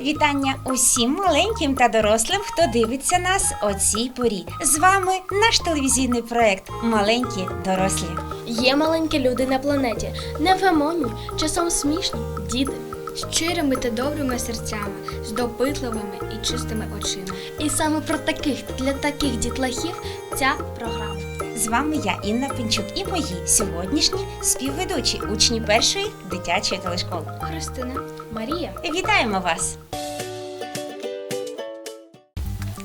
вітання усім маленьким та дорослим, хто дивиться нас о цій порі. З вами наш телевізійний проект Маленькі дорослі. Є маленькі люди на планеті, невгамонні, часом смішні, діти. щирими та добрими серцями, з допитливими і чистими очима. І саме про таких для таких дітлахів ця програма. З вами я, Інна Пинчук, і мої сьогоднішні співведучі учні першої дитячої телешколи. Христина, Марія, Вітаємо вас!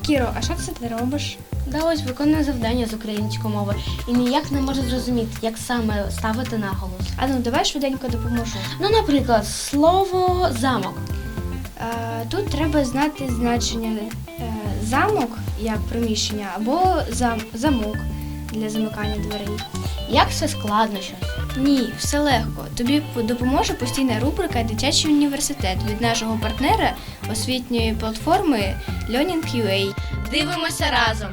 Кіро, а що це ти робиш? да ось виконує завдання з української мови і ніяк не може зрозуміти, як саме ставити наголос. А ну давай швиденько допоможу. Ну, наприклад, слово замок. Е, тут треба знати значення е, замок як приміщення або зам, замок для замикання дверей. Як це складно щось. Ні, все легко. Тобі допоможе постійна рубрика Дитячий університет від нашого партнера освітньої платформи Learning.ua. Дивимося разом.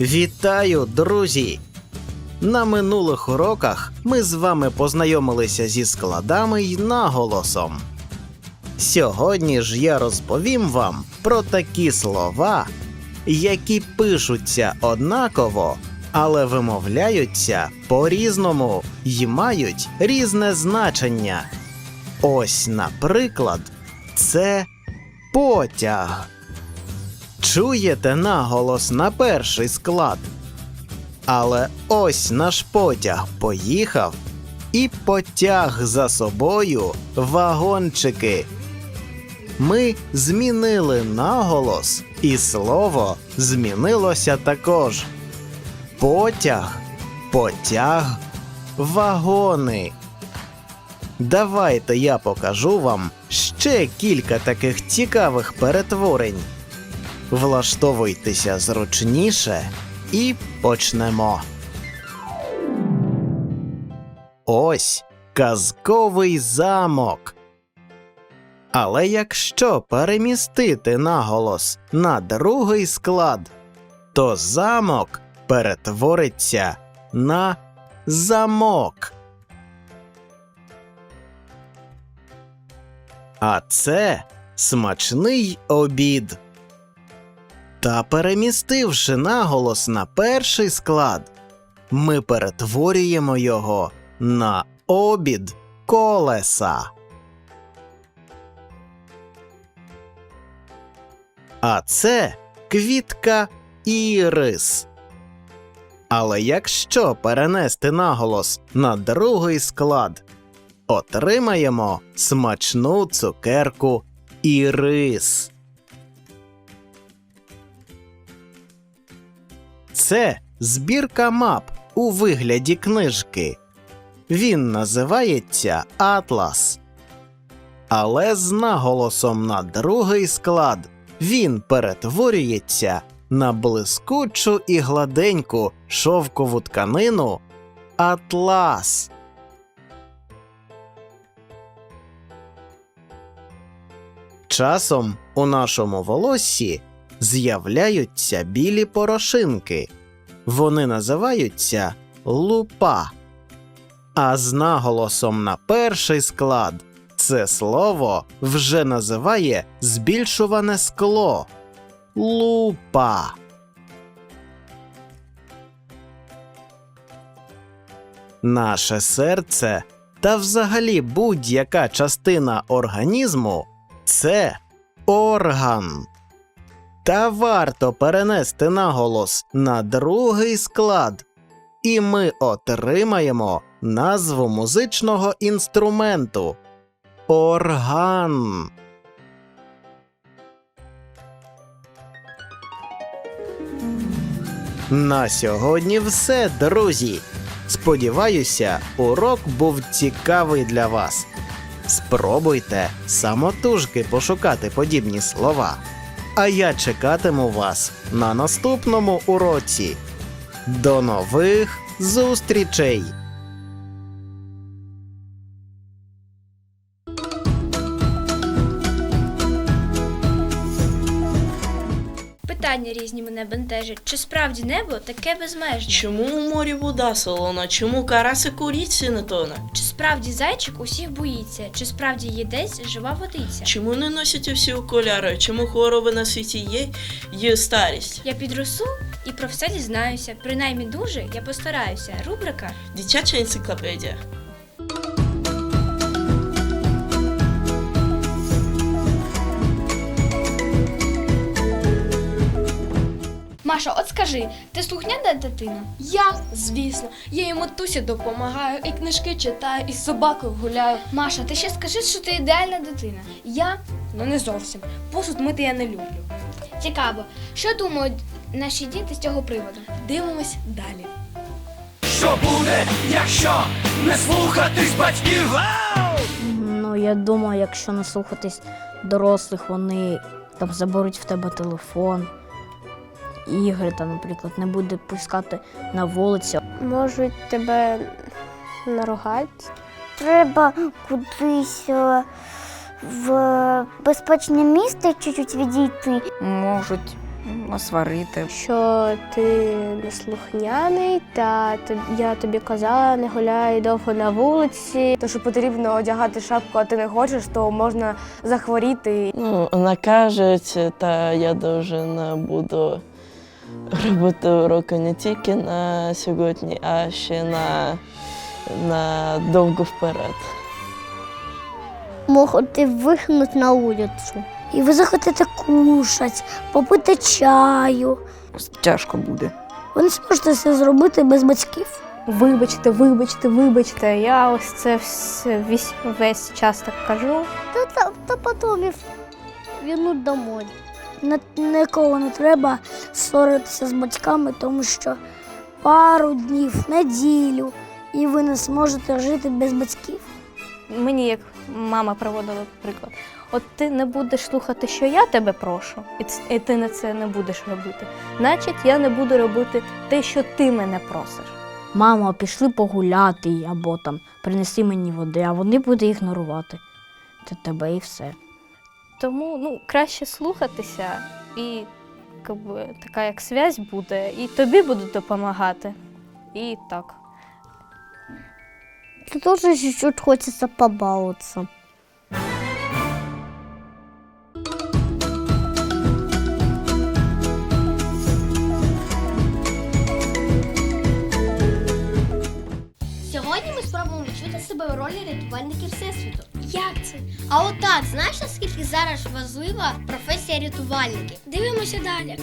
Вітаю, друзі! На минулих уроках ми з вами познайомилися зі складами й наголосом. Сьогодні ж я розповім вам про такі слова, які пишуться однаково, але вимовляються по-різному й мають різне значення. Ось, наприклад, це потяг. Чуєте наголос на перший склад. Але ось наш потяг поїхав і потяг за собою вагончики. Ми змінили наголос, і слово змінилося також. Потяг, потяг, вагони. Давайте я покажу вам ще кілька таких цікавих перетворень. Влаштовуйтеся зручніше і почнемо. Ось казковий замок. Але якщо перемістити наголос на другий склад, то замок перетвориться на замок. А це смачний обід. Та перемістивши наголос на перший склад, ми перетворюємо його на обід колеса. А це квітка ірис. Але якщо перенести наголос на другий склад, отримаємо смачну цукерку ірис. Це збірка мап у вигляді книжки. Він називається Атлас. Але з наголосом на другий склад він перетворюється на блискучу і гладеньку шовкову тканину Атлас. Часом у нашому волоссі з'являються білі порошинки. Вони називаються лупа. А з наголосом на перший склад це слово вже називає збільшуване скло. Лупа. Наше серце та взагалі будь-яка частина організму це орган. Та варто перенести наголос на другий склад, і ми отримаємо назву музичного інструменту орган. На сьогодні все, друзі. Сподіваюся, урок був цікавий для вас. Спробуйте самотужки пошукати подібні слова. А я чекатиму вас на наступному уроці. До нових зустрічей! Питання: різні мене бентежать. Чи справді небо таке безмежне? Чому у морі вода солона? Чому карасик у річці не тоне? Чи справді зайчик усіх боїться? Чи справді є десь жива водиця? Чому не носять усі окуляри? Чому хвороби на світі є? Є старість. Я підросу і про все дізнаюся. Принаймні дуже я постараюся. Рубрика Дитяча енциклопедія. Маша, от скажи, ти слухняна дитина? Я, звісно, я йому тусі допомагаю, і книжки читаю, і з собакою гуляю. Маша, ти ще скажи, що ти ідеальна дитина. Я ну не зовсім. Посуд мити я не люблю. Цікаво, що думають наші діти з цього приводу? Дивимось далі. Що буде, якщо не слухатись батьків? Ну, я думаю, якщо не слухатись дорослих, вони там заберуть в тебе телефон, ігри, там, наприклад, не буде пускати на вулицю. можуть тебе наругати. Треба кудись е, в безпечне місце чуть-чуть відійти. можуть насварити. Що ти неслухняний, та я тобі казала, не гуляй довго на вулиці. То, що потрібно одягати шапку, а ти не хочеш, то можна захворіти. Ну, накажуть, та я дуже не буду робити уроки не тільки на сьогодні, а ще на, на довго вперед. Можете вихнути на вулицю. І ви захотите кушати, попити чаю. Тяжко буде. Ви не зможете це зробити без батьків. Вибачте, вибачте, вибачте. Я ось це все, весь, весь час так кажу. Та, та, та потім вернуть домой. Не, ніколи не треба ссоритися з батьками, тому що пару днів, неділю, і ви не зможете жити без батьків. Мені як мама приводила приклад. От ти не будеш слухати, що я тебе прошу, і і ти на це не будеш робити. Значить, я не буду робити те, що ти мене просиш. Мамо, пішли погуляти або там принеси мені води, а вони будуть ігнорувати. Це тебе і все. Тому ну, краще слухатися, і якби, така як связь буде, і тобі будуть допомагати. І так. Ты тоже чуть-чуть хочется побаловаться. Сьогодні ми спробуємо відчути себе у ролі рятувальників Всесвіту. Як це? А отак, знаєш, наскільки зараз важлива професія рятувальників? Дивимося далі.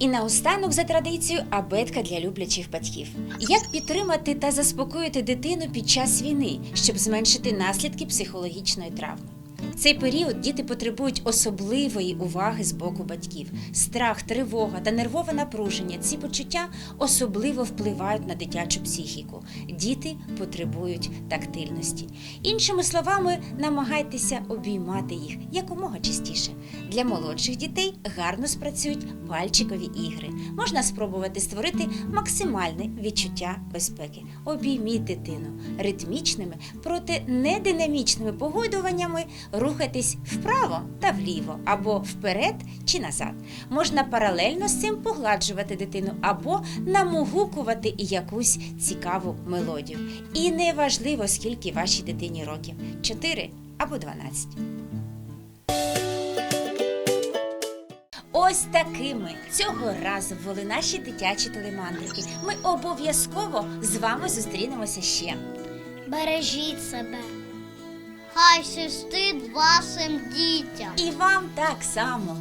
І наостанок за традицією абетка для люблячих батьків. Як підтримати та заспокоїти дитину під час війни, щоб зменшити наслідки психологічної травми? Цей період діти потребують особливої уваги з боку батьків. Страх, тривога та нервове напруження ці почуття особливо впливають на дитячу психіку. Діти потребують тактильності. Іншими словами, намагайтеся обіймати їх якомога частіше. Для молодших дітей гарно спрацюють пальчикові ігри. Можна спробувати створити максимальне відчуття безпеки. Обійміть дитину ритмічними, проте не динамічними рухайтесь вправо та вліво, або вперед чи назад. Можна паралельно з цим погладжувати дитину або намугукувати якусь цікаву мелодію. І не важливо, скільки вашій дитині років 4 або 12. Ось такими цього разу були наші дитячі телемандрики. Ми обов'язково з вами зустрінемося ще. Бережіть себе. Хай щастить вашим дітям. І вам так само.